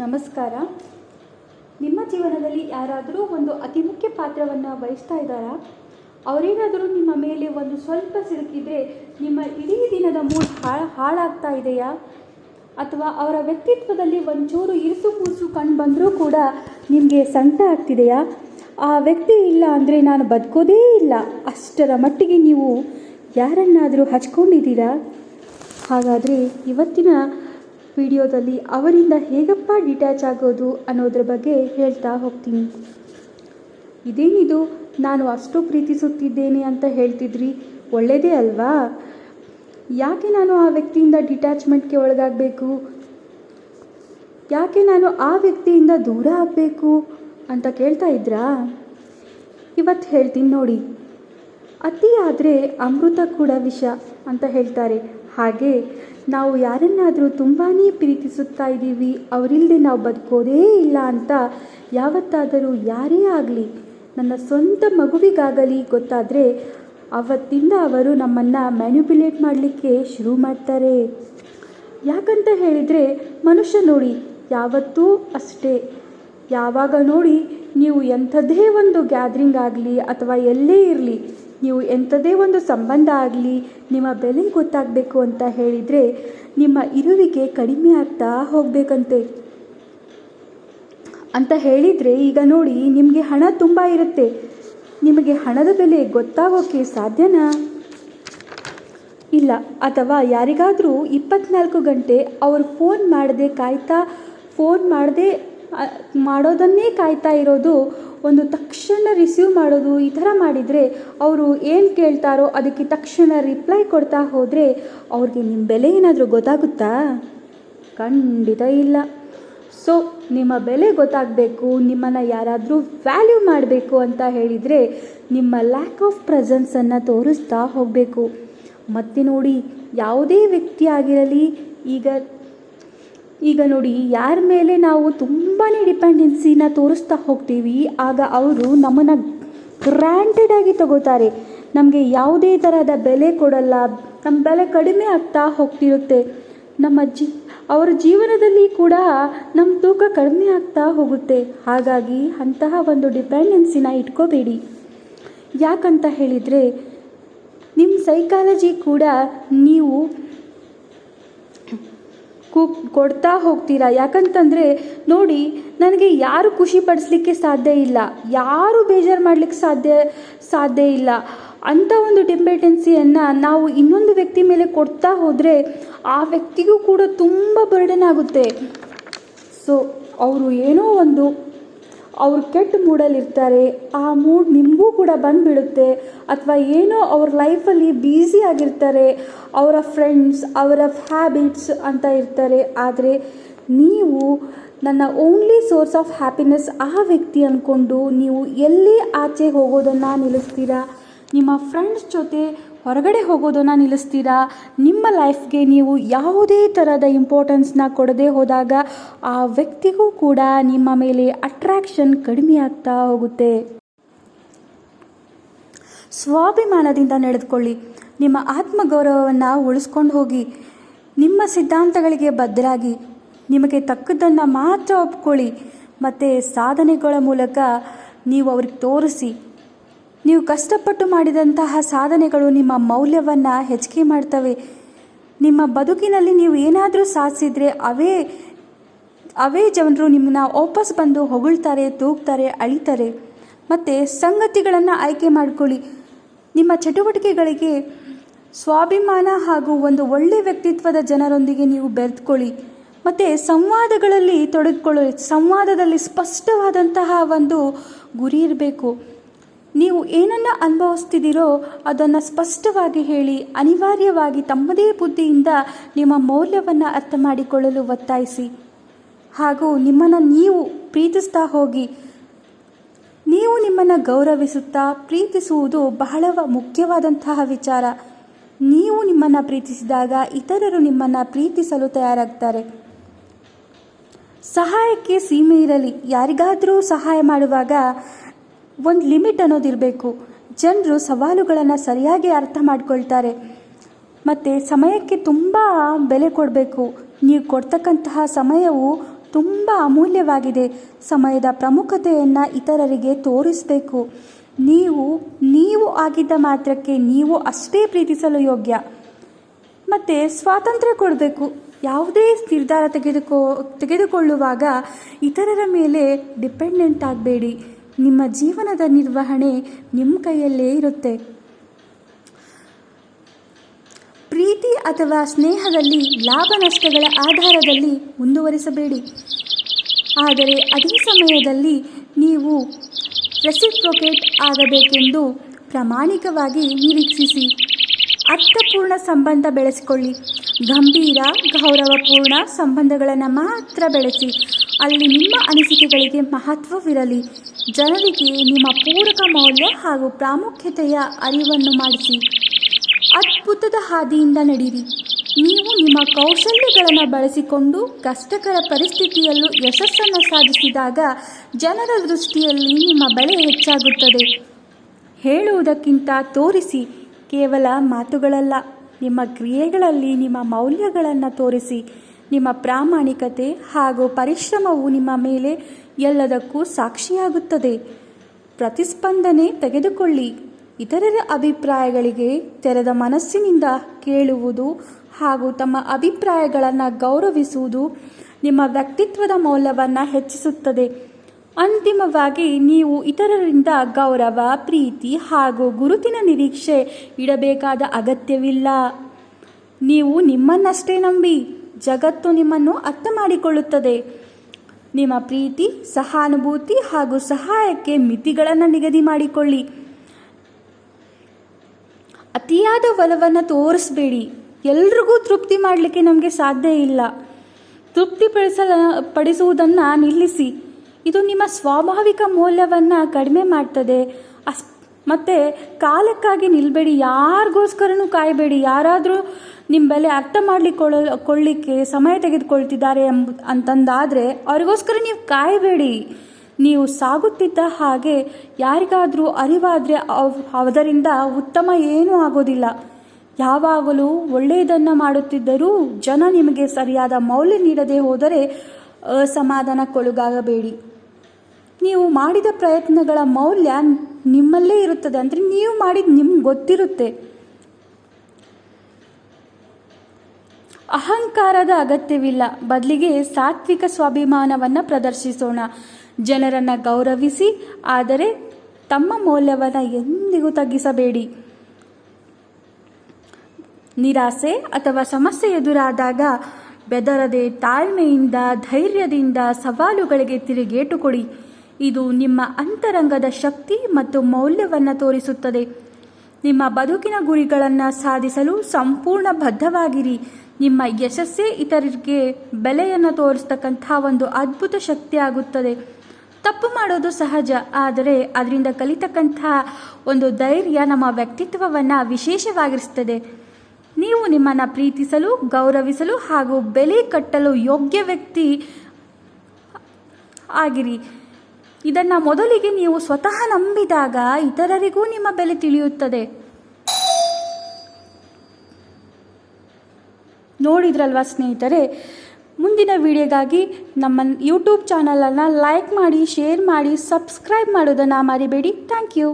ನಮಸ್ಕಾರ. ನಿಮ್ಮ ಜೀವನದಲ್ಲಿ ಯಾರಾದರೂ ಒಂದು ಅತಿ ಮುಖ್ಯ ಪಾತ್ರವನ್ನು ವಹಿಸ್ತಾ ಇದ್ದಾರಾ? ಅವರೇನಾದರೂ ನಿಮ್ಮ ಮೇಲೆ ಒಂದು ಸ್ವಲ್ಪ ಸಿಲುಕಿದ್ರೆ ನಿಮ್ಮ ಇಡೀ ದಿನದ ಮೂಡ್ ಹಾಳು ಹಾಳಾಗ್ತಾ ಇದೆಯಾ? ಅಥವಾ ಅವರ ವ್ಯಕ್ತಿತ್ವದಲ್ಲಿ ಒಂಚೂರು ಇರಿಸು ಮುರುಸು ಕಂಡು ಬಂದರೂ ಕೂಡ ನಿಮಗೆ ಸಂಕಟ ಆಗ್ತಿದೆಯಾ? ಆ ವ್ಯಕ್ತಿ ಇಲ್ಲ ಅಂದರೆ ನಾನು ಬದುಕೋದೇ ಇಲ್ಲ. ಅಷ್ಟರ ಮಟ್ಟಿಗೆ ನೀವು ಯಾರನ್ನಾದರೂ ಹಚ್ಕೊಂಡಿದ್ದೀರಾ? ಹಾಗಾದರೆ ಇವತ್ತಿನ ವಿಡಿಯೋದಲ್ಲಿ ಅವರಿಂದ ಹೇಗಪ್ಪ ಡಿಟ್ಯಾಚ್ ಆಗೋದು ಅನ್ನೋದ್ರ ಬಗ್ಗೆ ಹೇಳ್ತಾ ಹೋಗ್ತೀನಿ. ಇದೇನಿದು? ನಾನು ಅಷ್ಟು ಪ್ರೀತಿಸುತ್ತಿದ್ದೇನೆ ಅಂತ ಹೇಳ್ತಿದ್ರಿ. ಒಳ್ಳೆಯದೇ ಅಲ್ವಾ? ಯಾಕೆ ನಾನು ಆ ವ್ಯಕ್ತಿಯಿಂದ ಡಿಟ್ಯಾಚ್ಮೆಂಟ್ಗೆ ಒಳಗಾಗಬೇಕು? ಯಾಕೆ ನಾನು ಆ ವ್ಯಕ್ತಿಯಿಂದ ದೂರ ಆಗಬೇಕು ಅಂತ ಕೇಳ್ತಾ ಇದ್ರಾ? ಇವತ್ತು ಹೇಳ್ತೀನಿ ನೋಡಿ. ಅತಿ ಆದರೆ ಅಮೃತ ಕೂಡ ವಿಷ ಅಂತ ಹೇಳ್ತಾರೆ. ಹಾಗೆ ನಾವು ಯಾರನ್ನಾದರೂ ತುಂಬಾ ಪ್ರೀತಿಸುತ್ತಾ ಇದ್ದೀವಿ ಅವರಿಲ್ಲದೆ ನಾವು ಬದುಕೋದೇ ಇಲ್ಲ ಅಂತ ಯಾವತ್ತಾದರೂ ಯಾರೇ ಆಗಲಿ ನನ್ನ ಸ್ವಂತ ಮಗುವಿಗಾಗಲಿ ಗೊತ್ತಾದರೆ ಅವತ್ತಿಂದ ಅವರು ನಮ್ಮನ್ನು ಮ್ಯಾನ್ಯುಪ್ಯುಲೇಟ್ ಮಾಡಲಿಕ್ಕೆ ಶುರು ಮಾಡ್ತಾರೆ. ಯಾಕಂತ ಹೇಳಿದರೆ ಮನುಷ್ಯ ನೋಡಿ ಯಾವತ್ತೂ ಅಷ್ಟೇ. ಯಾವಾಗ ನೋಡಿ ನೀವು ಎಂಥದ್ದೇ ಒಂದು ಗ್ಯಾದ್ರಿಂಗ್ ಆಗಲಿ ಅಥವಾ ಎಲ್ಲೇ ಇರಲಿ ನೀವು ಎಂಥದೇ ಒಂದು ಸಂಬಂಧ ಆಗಲಿ, ನಿಮ್ಮ ಬೆಲೆ ಗೊತ್ತಾಗಬೇಕು ಅಂತ ಹೇಳಿದರೆ ನಿಮ್ಮ ಇರುವಿಕೆ ಕಡಿಮೆ ಆಗ್ತಾ ಹೋಗಬೇಕಂತೆ. ಅಂತ ಹೇಳಿದರೆ ಈಗ ನೋಡಿ, ನಿಮಗೆ ಹಣ ತುಂಬ ಇರುತ್ತೆ. ನಿಮಗೆ ಹಣದ ಬೆಲೆ ಗೊತ್ತಾಗೋಕ್ಕೆ ಸಾಧ್ಯನಾ? ಇಲ್ಲ, ಅಥವಾ ಯಾರಿಗಾದರೂ ಇಪ್ಪತ್ನಾಲ್ಕು ಗಂಟೆ ಅವರು ಫೋನ್ ಮಾಡದೆ ಕಾಯ್ತಾ, ಫೋನ್ ಮಾಡದೆ ಮಾಡೋದನ್ನೇ ಕಾಯ್ತಾ ಇರೋದು ಒಂದು ತಕ್ಷಣ ರಿಸೀವ್ ಮಾಡೋದು ಈ ಥರ ಮಾಡಿದರೆ ಅವರು ಏನು ಕೇಳ್ತಾರೋ ಅದಕ್ಕೆ ತಕ್ಷಣ ರಿಪ್ಲೈ ಕೊಡ್ತಾ ಹೋದರೆ ಅವ್ರಿಗೆ ನಿಮ್ಮ ಬೆಲೆ ಏನಾದರೂ ಗೊತ್ತಾಗುತ್ತಾ? ಖಂಡಿತ ಇಲ್ಲ. ಸೊ ನಿಮ್ಮ ಬೆಲೆ ಗೊತ್ತಾಗಬೇಕು, ನಿಮ್ಮನ್ನು ಯಾರಾದರೂ ವ್ಯಾಲ್ಯೂ ಮಾಡಬೇಕು ಅಂತ ಹೇಳಿದರೆ ನಿಮ್ಮ ಲ್ಯಾಕ್ ಆಫ್ ಪ್ರೆಸೆನ್ಸನ್ನು ತೋರಿಸ್ತಾ ಹೋಗಬೇಕು. ಮತ್ತೆ ನೋಡಿ, ಯಾವುದೇ ವ್ಯಕ್ತಿ ಆಗಿರಲಿ, ಈಗ ಈಗ ನೋಡಿ, ಯಾರ ಮೇಲೆ ನಾವು ತುಂಬಾ ಡಿಪೆಂಡೆನ್ಸಿನ ತೋರಿಸ್ತಾ ಹೋಗ್ತೀವಿ, ಆಗ ಅವರು ನಮ್ಮನ್ನು ಗ್ರ್ಯಾಂಟೆಡ್ ಆಗಿ ತಗೋತಾರೆ. ನಮಗೆ ಯಾವುದೇ ಥರದ ಬೆಲೆ ಕೊಡಲ್ಲ ನಮ್ಮ ಬೆಲೆ ಕಡಿಮೆ ಆಗ್ತಾ ಹೋಗ್ತಿರುತ್ತೆ. ನಮ್ಮ ಜಿ, ಅವರ ಜೀವನದಲ್ಲಿ ಕೂಡ ನಮ್ಮ ತೂಕ ಕಡಿಮೆ ಆಗ್ತಾ ಹೋಗುತ್ತೆ. ಹಾಗಾಗಿ ಅಂತಹ ಒಂದು ಡಿಪೆಂಡೆನ್ಸಿನ ಇಟ್ಕೋಬೇಡಿ. ಯಾಕಂತ ಹೇಳಿದರೆ ನಿಮ್ಮ ಸೈಕಾಲಜಿ ಕೂಡ ನೀವು ಕು ಕೊಡ್ತಾ ಹೋಗ್ತೀರಾ? ಯಾಕಂತಂದರೆ ನೋಡಿ, ನನಗೆ ಯಾರು ಖುಷಿ ಪಡಿಸ್ಲಿಕ್ಕೆ ಸಾಧ್ಯ ಇಲ್ಲ. ಯಾರು ಬೇಜಾರು ಮಾಡಲಿಕ್ಕೆ ಸಾಧ್ಯ ಸಾಧ್ಯ ಇಲ್ಲ. ಅಂಥ ಒಂದು ಡಿಪೆಂಡೆನ್ಸಿಯನ್ನು ನಾವು ಇನ್ನೊಂದು ವ್ಯಕ್ತಿ ಮೇಲೆ ಕೊಡ್ತಾ ಹೋದರೆ ಆ ವ್ಯಕ್ತಿಗೂ ಕೂಡ ತುಂಬ ಬರ್ಡನ್ ಆಗುತ್ತೆ. ಸೊ ಅವರು ಏನೋ ಒಂದು ಅವ್ರು ಕೆಟ್ಟ ಮೂಡಲ್ಲಿರ್ತಾರೆ ಆ ಮೂಡ್ ನಿಮಗೂ ಕೂಡ ಬಂದುಬಿಡುತ್ತೆ. ಅಥವಾ ಏನೋ ಅವ್ರ ಲೈಫಲ್ಲಿ ಬ್ಯುಸಿ ಆಗಿರ್ತಾರೆ, ಅವರ ಫ್ರೆಂಡ್ಸ್ ಅವರ ಹ್ಯಾಬಿಟ್ಸ್ ಅಂತ ಇರ್ತಾರೆ. ಆದರೆ ನೀವು ನನ್ನ ಓನ್ಲಿ ಸೋರ್ಸ್ ಆಫ್ ಹ್ಯಾಪಿನೆಸ್ ಆ ವ್ಯಕ್ತಿ ಅಂದ್ಕೊಂಡು ನೀವು ಎಲ್ಲಿ ಆಚೆ ಹೋಗೋದನ್ನು ನಿಲ್ಲಿಸ್ತೀರಾ? ನಿಮ್ಮ ಫ್ರೆಂಡ್ಸ್ ಜೊತೆ ಹೊರಗಡೆ ಹೋಗೋದನ್ನು ನಿಲ್ಲಿಸ್ತೀರಾ? ನಿಮ್ಮ ಲೈಫ್ಗೆ ನೀವು ಯಾವುದೇ ಥರದ ಇಂಪಾರ್ಟೆನ್ಸ್ನ ಕೊಡದೆ ಹೋದಾಗ ಆ ವ್ಯಕ್ತಿಗೂ ಕೂಡ ನಿಮ್ಮ ಮೇಲೆ ಅಟ್ರಾಕ್ಷನ್ ಕಡಿಮೆ ಆಗ್ತಾ ಹೋಗುತ್ತೆ. ಸ್ವಾಭಿಮಾನದಿಂದ ನಡೆದುಕೊಳ್ಳಿ. ನಿಮ್ಮ ಆತ್ಮಗೌರವವನ್ನು ಉಳಿಸ್ಕೊಂಡು ಹೋಗಿ. ನಿಮ್ಮ ಸಿದ್ಧಾಂತಗಳಿಗೆ ಬದ್ಧರಾಗಿ. ನಿಮಗೆ ತಕ್ಕದ್ದನ್ನು ಮಾತ್ರ ಒಪ್ಕೊಳ್ಳಿ. ಮತ್ತು ಸಾಧನೆಗಳ ಮೂಲಕ ನೀವು ಅವ್ರಿಗೆ ತೋರಿಸಿ. ನೀವು ಕಷ್ಟಪಟ್ಟು ಮಾಡಿದಂತಹ ಸಾಧನೆಗಳು ನಿಮ್ಮ ಮೌಲ್ಯವನ್ನು ಹೆಚ್ಚಿಗೆ ಮಾಡ್ತವೆ. ನಿಮ್ಮ ಬದುಕಿನಲ್ಲಿ ನೀವು ಏನಾದರೂ ಸಾಧಿಸಿದರೆ ಅವೇ ಅವೇ ಜನರು ನಿಮ್ಮನ್ನ ವಾಪಸ್ ಬಂದು ಹೊಗಳ್ತಾರೆ, ತೂಗ್ತಾರೆ, ಅಳಿತಾರೆ. ಮತ್ತು ಸಂಗತಿಗಳನ್ನು ಆಯ್ಕೆ ಮಾಡಿಕೊಳ್ಳಿ. ನಿಮ್ಮ ಚಟುವಟಿಕೆಗಳಿಗೆ ಸ್ವಾಭಿಮಾನ ಹಾಗೂ ಒಂದು ಒಳ್ಳೆ ವ್ಯಕ್ತಿತ್ವದ ಜನರೊಂದಿಗೆ ನೀವು ಬೆರೆತ್ಕೊಳ್ಳಿ. ಮತ್ತು ಸಂವಾದಗಳಲ್ಲಿ ತೊಡಗಿಕೊಳ್ಳಿ. ಸಂವಾದದಲ್ಲಿ ಸ್ಪಷ್ಟವಾದಂತಹ ಒಂದು ಗುರಿ ಇರಬೇಕು. ನೀವು ಏನನ್ನು ಅನುಭವಿಸ್ತಿದ್ದೀರೋ ಅದನ್ನು ಸ್ಪಷ್ಟವಾಗಿ ಹೇಳಿ, ಅನಿವಾರ್ಯವಾಗಿ ತಮ್ಮದೇ ಬುದ್ಧಿಯಿಂದ ನಿಮ್ಮ ಮೌಲ್ಯವನ್ನು ಅರ್ಥ ಮಾಡಿಕೊಳ್ಳಲು ಒತ್ತಾಯಿಸಿ. ಹಾಗೂ ನಿಮ್ಮನ್ನು ನೀವು ಪ್ರೀತಿಸ್ತಾ ಹೋಗಿ, ನೀವು ನಿಮ್ಮನ್ನು ಗೌರವಿಸುತ್ತಾ ಪ್ರೀತಿಸುವುದು ಬಹಳ ಮುಖ್ಯವಾದಂತಹ ವಿಚಾರ. ನೀವು ನಿಮ್ಮನ್ನು ಪ್ರೀತಿಸಿದಾಗ ಇತರರು ನಿಮ್ಮನ್ನು ಪ್ರೀತಿಸಲು ತಯಾರಾಗ್ತಾರೆ. ಸಹಾಯಕ್ಕೆ ಸೀಮೆ ಇರಲಿ. ಯಾರಿಗಾದರೂ ಸಹಾಯ ಮಾಡುವಾಗ ಒಂದು ಲಿಮಿಟ್ ಅನ್ನೋದಿರಬೇಕು ಜನರು ಸವಾಲುಗಳನ್ನು ಸರಿಯಾಗಿ ಅರ್ಥ ಮಾಡ್ಕೊಳ್ತಾರೆ. ಮತ್ತು ಸಮಯಕ್ಕೆ ತುಂಬ ಬೆಲೆ ಕೊಡಬೇಕು. ನೀವು ಕೊಡ್ತಕ್ಕಂತಹ ಸಮಯವು ತುಂಬ ಅಮೂಲ್ಯವಾಗಿದೆ. ಸಮಯದ ಪ್ರಮುಖತೆಯನ್ನು ಇತರರಿಗೆ ತೋರಿಸಬೇಕು. ನೀವು ನೀವು ಆಗಿದ್ದ ಮಾತ್ರಕ್ಕೆ ನೀವು ಅಷ್ಟೇ ಪ್ರೀತಿಸಲು ಯೋಗ್ಯ. ಮತ್ತು ಸ್ವಾತಂತ್ರ್ಯ ಕೊಡಬೇಕು. ಯಾವುದೇ ನಿರ್ಧಾರ ತೆಗೆದುಕೋ, ತೆಗೆದುಕೊಳ್ಳುವಾಗ ಇತರರ ಮೇಲೆ ಡಿಪೆಂಡೆಂಟ್ ಆಗಬೇಡಿ. ನಿಮ್ಮ ಜೀವನದ ನಿರ್ವಹಣೆ ನಿಮ್ಮ ಕೈಯಲ್ಲೇ ಇರುತ್ತೆ. ಪ್ರೀತಿ ಅಥವಾ ಸ್ನೇಹದಲ್ಲಿ ಲಾಭ ನಷ್ಟಗಳ ಆಧಾರದಲ್ಲಿ ಮುಂದುವರಿಸಬೇಡಿ. ಆದರೆ ಅದೇ ಸಮಯದಲ್ಲಿ ನೀವು ರೆಸಿಪ್ರೊಕೇಟ್ ಆಗಬೇಕೆಂದು ಪ್ರಾಮಾಣಿಕವಾಗಿ ನಿರೀಕ್ಷಿಸಿ. ಅರ್ಥಪೂರ್ಣ ಸಂಬಂಧ ಬೆಳೆಸಿಕೊಳ್ಳಿ. ಗಂಭೀರ ಗೌರವಪೂರ್ಣ ಸಂಬಂಧಗಳನ್ನು ಮಾತ್ರ ಬೆಳೆಸಿ. ಅಲ್ಲಿ ನಿಮ್ಮ ಅನಿಸಿಕೆಗಳಿಗೆ ಮಹತ್ವವಿರಲಿ. ಜನರಿಗೆ ನಿಮ್ಮ ಪೂರಕ ಮೌಲ್ಯ ಹಾಗೂ ಪ್ರಾಮುಖ್ಯತೆಯ ಅರಿವನ್ನು ಮಾಡಿಸಿ. ಅದ್ಭುತದ ಹಾದಿಯಿಂದ ನಡೆಯಿರಿ. ನೀವು ನಿಮ್ಮ ಕೌಶಲ್ಯಗಳನ್ನು ಬಳಸಿಕೊಂಡು ಕಷ್ಟಕರ ಪರಿಸ್ಥಿತಿಯಲ್ಲೂ ಯಶಸ್ಸನ್ನು ಸಾಧಿಸಿದಾಗ ಜನರ ದೃಷ್ಟಿಯಲ್ಲಿ ನಿಮ್ಮ ಬೆಲೆ ಹೆಚ್ಚಾಗುತ್ತದೆ. ಹೇಳುವುದಕ್ಕಿಂತ ತೋರಿಸಿ ಕೇವಲ ಮಾತುಗಳಲ್ಲ, ನಿಮ್ಮ ಕ್ರಿಯೆಗಳಲ್ಲಿ ನಿಮ್ಮ ಮೌಲ್ಯಗಳನ್ನು ತೋರಿಸಿ. ನಿಮ್ಮ ಪ್ರಾಮಾಣಿಕತೆ ಹಾಗೂ ಪರಿಶ್ರಮವು ನಿಮ್ಮ ಮೇಲೆ ಎಲ್ಲದಕ್ಕೂ ಸಾಕ್ಷಿಯಾಗುತ್ತದೆ. ಪ್ರತಿಸ್ಪಂದನೆ ತೆಗೆದುಕೊಳ್ಳಿ. ಇತರರ ಅಭಿಪ್ರಾಯಗಳಿಗೆ ತೆರೆದ ಮನಸ್ಸಿನಿಂದ ಕೇಳುವುದು ಹಾಗೂ ತಮ್ಮ ಅಭಿಪ್ರಾಯಗಳನ್ನು ಗೌರವಿಸುವುದು ನಿಮ್ಮ ವ್ಯಕ್ತಿತ್ವದ ಮೌಲ್ಯವನ್ನು ಹೆಚ್ಚಿಸುತ್ತದೆ. ಅಂತಿಮವಾಗಿ ನೀವು ಇತರರಿಂದ ಗೌರವ, ಪ್ರೀತಿ ಹಾಗೂ ಗುರುತಿನ ನಿರೀಕ್ಷೆ ಇಡಬೇಕಾದ ಅಗತ್ಯವಿಲ್ಲ. ನೀವು ನಿಮ್ಮನ್ನಷ್ಟೇ ನಂಬಿ. ಜಗತ್ತು ನಿಮ್ಮನ್ನು ಅರ್ಥ ಮಾಡಿಕೊಳ್ಳುತ್ತದೆ ನಿಮ್ಮ ಪ್ರೀತಿ, ಸಹಾನುಭೂತಿ ಹಾಗೂ ಸಹಾಯಕ್ಕೆ ಮಿತಿಗಳನ್ನು ನಿಗದಿ ಮಾಡಿಕೊಳ್ಳಿ. ಅತಿಯಾದ ಒಲವನ್ನು ತೋರಿಸಬೇಡಿ. ಎಲ್ರಿಗೂ ತೃಪ್ತಿ ಮಾಡಲಿಕ್ಕೆ ನಮಗೆ ಸಾಧ್ಯ ಇಲ್ಲ. ತೃಪ್ತಿಪಡಿಸಲ ಪಡಿಸುವುದನ್ನು ನಿಲ್ಲಿಸಿ. ಇದು ನಿಮ್ಮ ಸ್ವಾಭಾವಿಕ ಮೌಲ್ಯವನ್ನು ಕಡಿಮೆ ಮಾಡ್ತದೆ. ಅಸ್ ಮತ್ತು ಕಾಲಕ್ಕಾಗಿ ನಿಲ್ಲಬೇಡಿ ಯಾರಿಗೋಸ್ಕರನೂ ಕಾಯಬೇಡಿ, ಯಾರಾದರೂ ನಿಮ್ಮ ಬೆಲೆ ಅರ್ಥ ಮಾಡಲಿಕ್ಕೊಳ್ಳ ಸಮಯ ತೆಗೆದುಕೊಳ್ತಿದ್ದಾರೆ ಎಂಬ ಅಂತಂದಾದರೆ ಅವರಿಗೋಸ್ಕರ ನೀವು ಕಾಯಬೇಡಿ. ನೀವು ಸಾಗುತ್ತಿದ್ದ ಹಾಗೆ ಯಾರಿಗಾದರೂ ಅರಿವಾದರೆ ಅದರಿಂದ ಉತ್ತಮ ಏನೂ ಆಗೋದಿಲ್ಲ. ಯಾವಾಗಲೂ ಒಳ್ಳೆಯದನ್ನು ಮಾಡುತ್ತಿದ್ದರೂ ಜನ ನಿಮಗೆ ಸರಿಯಾದ ಮೌಲ್ಯ ನೀಡದೆ ಹೋದರೆ ಅಸಮಾಧಾನಕ್ಕೊಳಗಾಗಬೇಡಿ. ನೀವು ಮಾಡಿದ ಪ್ರಯತ್ನಗಳ ಮೌಲ್ಯ ನಿಮ್ಮಲ್ಲೇ ಇರುತ್ತದೆ ಅಂದರೆ ನೀವು ಮಾಡಿದ ನಿಮ್ಗೆ ಗೊತ್ತಿರುತ್ತೆ. ಅಹಂಕಾರದ ಅಗತ್ಯವಿಲ್ಲ. ಬದಲಿಗೆ ಸಾತ್ವಿಕ ಸ್ವಾಭಿಮಾನವನ್ನು ಪ್ರದರ್ಶಿಸೋಣ. ಜನರನ್ನು ಗೌರವಿಸಿ, ಆದರೆ ತಮ್ಮ ಮೌಲ್ಯವನ್ನು ಎಂದಿಗೂ ತಗ್ಗಿಸಬೇಡಿ. ನಿರಾಸೆ ಅಥವಾ ಸಮಸ್ಯೆ ಎದುರಾದಾಗ ಬೆದರದೆ ತಾಳ್ಮೆಯಿಂದ, ಧೈರ್ಯದಿಂದ ಸವಾಲುಗಳಿಗೆ ತಿರುಗೇಟು ಕೊಡಿ. ಇದು ನಿಮ್ಮ ಅಂತರಂಗದ ಶಕ್ತಿ ಮತ್ತು ಮೌಲ್ಯವನ್ನು ತೋರಿಸುತ್ತದೆ. ನಿಮ್ಮ ಬದುಕಿನ ಗುರಿಗಳನ್ನು ಸಾಧಿಸಲು ಸಂಪೂರ್ಣ ಬದ್ಧವಾಗಿರಿ. ನಿಮ್ಮ ಯಶಸ್ಸೇ ಇತರರಿಗೆ ಬೆಲೆಯನ್ನು ತೋರಿಸ್ತಕ್ಕಂಥ ಒಂದು ಅದ್ಭುತ ಶಕ್ತಿ ಆಗುತ್ತದೆ. ತಪ್ಪು ಮಾಡೋದು ಸಹಜ, ಆದರೆ ಅದರಿಂದ ಕಲಿತಕ್ಕಂಥ ಒಂದು ಧೈರ್ಯ ನಮ್ಮ ವ್ಯಕ್ತಿತ್ವವನ್ನು ವಿಶೇಷವಾಗಿರಿಸ್ತದೆ. ನೀವು ನಿಮ್ಮನ್ನು ಪ್ರೀತಿಸಲು, ಗೌರವಿಸಲು ಹಾಗೂ ಬೆಲೆ ಕಟ್ಟಲು ಯೋಗ್ಯ ವ್ಯಕ್ತಿ ಆಗಿರಿ. ಇದನ್ನು ಮೊದಲಿಗೆ ನೀವು ಸ್ವತಃ ನಂಬಿದಾಗ ಇತರರಿಗೂ ನಿಮ್ಮ ಬೆಲೆ ತಿಳಿಯುತ್ತದೆ. ನೋಡಿದ್ರಲ್ವಾ ಸ್ನೇಹಿತರೆ? ಮುಂದಿನ ವಿಡಿಯೋಗಾಗಿ ನಮ್ಮ ಯೂಟ್ಯೂಬ್ ಚಾನಲನ್ನು ಲೈಕ್ ಮಾಡಿ ಶೇರ್ ಮಾಡಿ ಸಬ್ಸ್ಕ್ರೈಬ್ ಮಾಡೋದನ್ನು ಮರಿಬೇಡಿ. Thank you